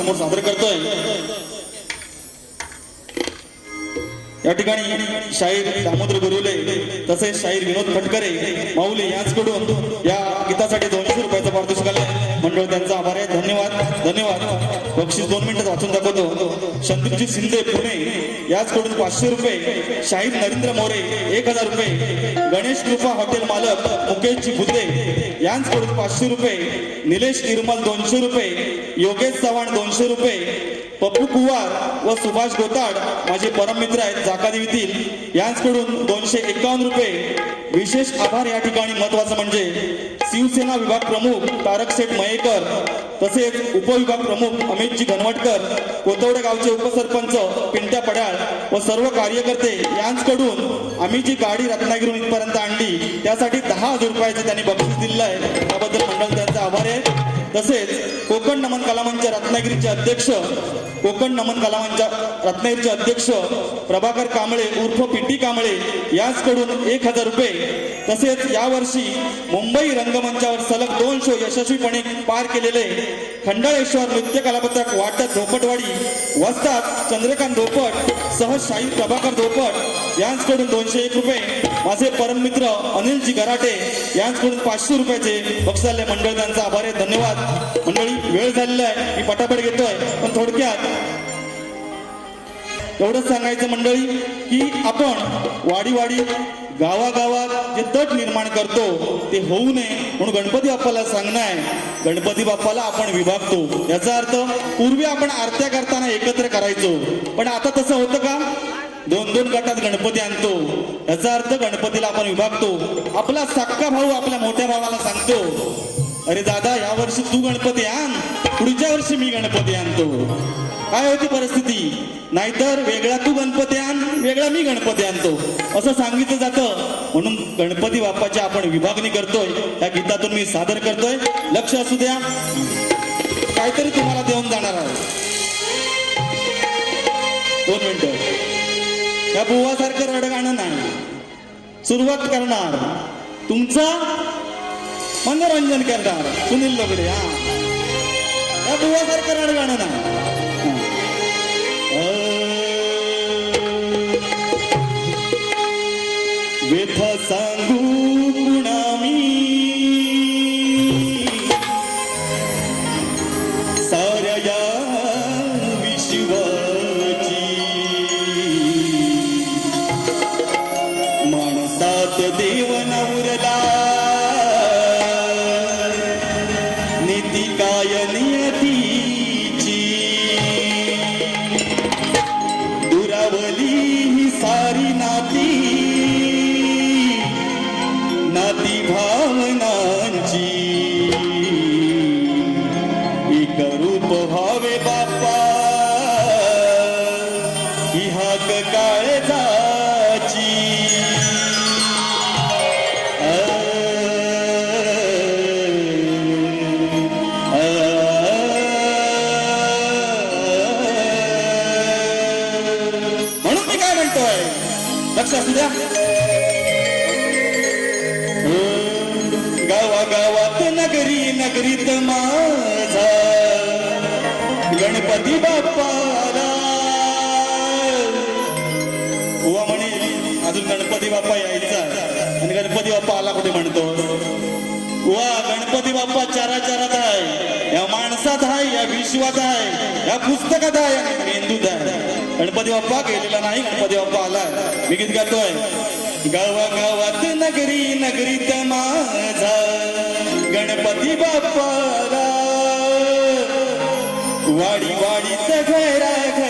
समोर सादर करतोय. या ठिकाणी शाहीर दामोदर गुरुले तसेच शाहीर विनोद फटकरे माऊली यांचकडून या गीतासाठी दोनशे रुपयाचं पारितोषिक आलंय. मंडळ त्यांचा आभार आहे. धन्यवाद. धन्यवाद. बक्षीस दोन मिनिटात वाचून दाखवतो. संदीपजी शिंदे पुणे. याचकडून पाचशे रुपये. शाहीर नरेंद्र मोरे एक हजार रुपये. गणेश कृपा हॉटेल मालक मुकेशजी भुते यांचकडून पाचशे रुपये. निलेश निर्मल दोनशे रुपये. योगेश चव्हाण दोनशे रुपये पप्पू कुवार व सुभाष गोताड माझे परममित्र आहेत जाकादेवीतील यांचकडून दोनशे एकावन्न रुपये. विशेष आभार या ठिकाणी महत्वाचं म्हणजे शिवसेना विभाग प्रमुख तारक शेठ मयेकर तसेच उपविभाग प्रमुख अमितजी घनवटकर कोतवडे गावचे उपसरपंच पिंट्या पडाळ व सर्व कार्यकर्ते यांचकडून आम्ही जी गाडी रत्नागिरीहून इथपर्यंत आणली. त्यासाठी दहा हजार रुपयाचे त्यांनी बक्षीस दिलेलं आहे. त्याबद्दल मंडळ त्यांचा आभार आहे तसेच कोकण नमन कलामंच रत्नागिरीचे अध्यक्ष कोकण नमन कलामंच रत्नागिरीचे अध्यक्ष प्रभाकर कांबळे उर्फ पिटी कांबळे याचकडून एक हजार रुपये. तसेच यावर्षी मुंबई रंगमंचावर सलग दोन शो यशस्वीपणे पार केलेले खंडाळेश्वर नृत्य कलापथक वाटत धोपटवाडी वस्तात चंद्रकांत धोपट सह शाहीर प्रभाकर धोपट यांचकडून दोनशे एक रुपये. माझे परममित्र अनिलजी गराटे यांचकडून पाचशे रुपयाचे बक्षाले मंडळ त्यांचा आभार आहे. धन्यवाद. मंडळी वेळ झालेला आहे. मी पटापट घेतोय. पण थोडक्यात एवढंच सांगायचं मंडळी की आपण वाडी वाडी गावागावात जे तट निर्माण करतो ते होऊ नये म्हणून गणपती बाप्पाला सांगणं आहे. गणपती बाप्पाला आपण विभागतो. याचा अर्थ पूर्वी आपण आरत्या करताना एकत्र करायचो. पण आता तसं होतं का? दोन दोन गटात गणपती आणतो. याचा अर्थ गणपतीला आपण विभागतो. आपला सक्का भाऊ आपल्या मोठ्या भावाला सांगतो अरे दादा या वर्षी तू गणपती आण. पुढच्या वर्षी मी गणपती आणतो. काय होती परिस्थिती? नाहीतर वेगळा तू गणपती आण वेगळा मी गणपती आणतो. असं सांगितलं जातं. म्हणून गणपती बाप्पाची आपण विभागणी करतोय. या गीतातून मी सादर करतोय. लक्ष असू द्या. काहीतरी तुम्हाला देऊन जाणार आहे दोन मिनिटं. या बुवासारखं रडगाणं नाही सुरुवात करणार तुमचा मनोरंजन करणार सुनील लोगडे हा या बुवासारखं रडगाणं नाही ನಿಯತಿ ಕಾಯ ನಿಯತಿ लक्ष असू द्या. गावागावात नगरी नगरीत माझा गणपती बाप्पाला. वा म्हणे अजून गणपती बाप्पा यायचा आणि गणपती बाप्पा आला कुठे म्हणतो? वा गणपती बाप्पा चारा चारात आहे. या माणसात आहे या विश्वात आहे या पुस्तकात आहे मेंदूत आहे. गणपती बाप्पा गेलेला नाही गणपती बाप्पा आला मी गीत गातोय. गावागावात नगरी नगरीत माझा गणपती बाप्पाला. वाडी वाडीत घरा घर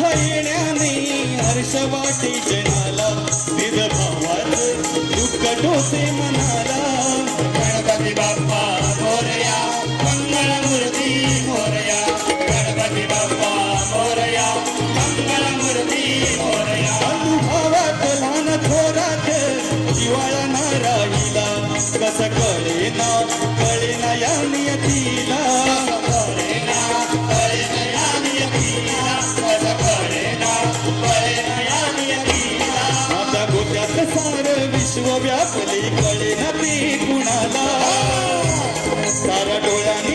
छैण्याने हर्ष वाटे जनाला निज भावात दुःख डोसे आपली पलीकडे हती कुणाला? सारा डोळ्याने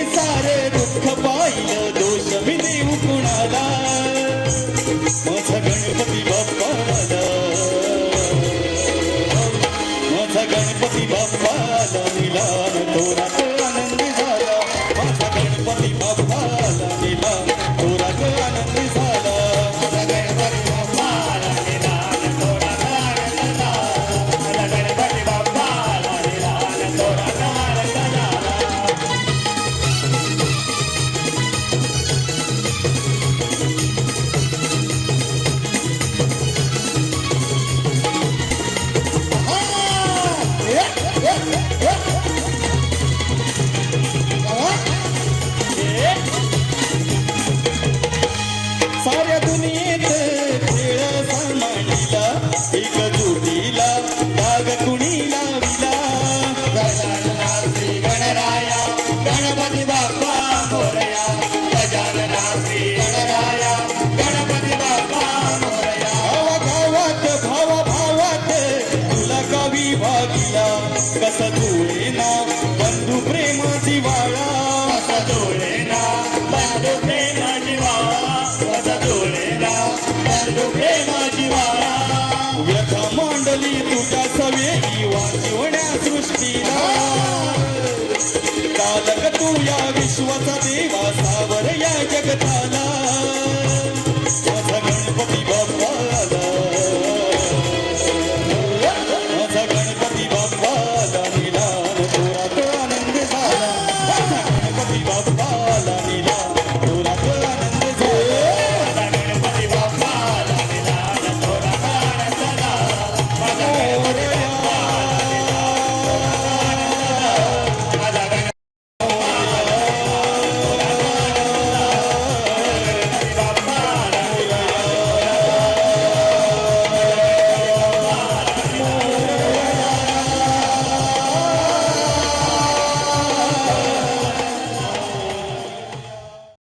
जगताला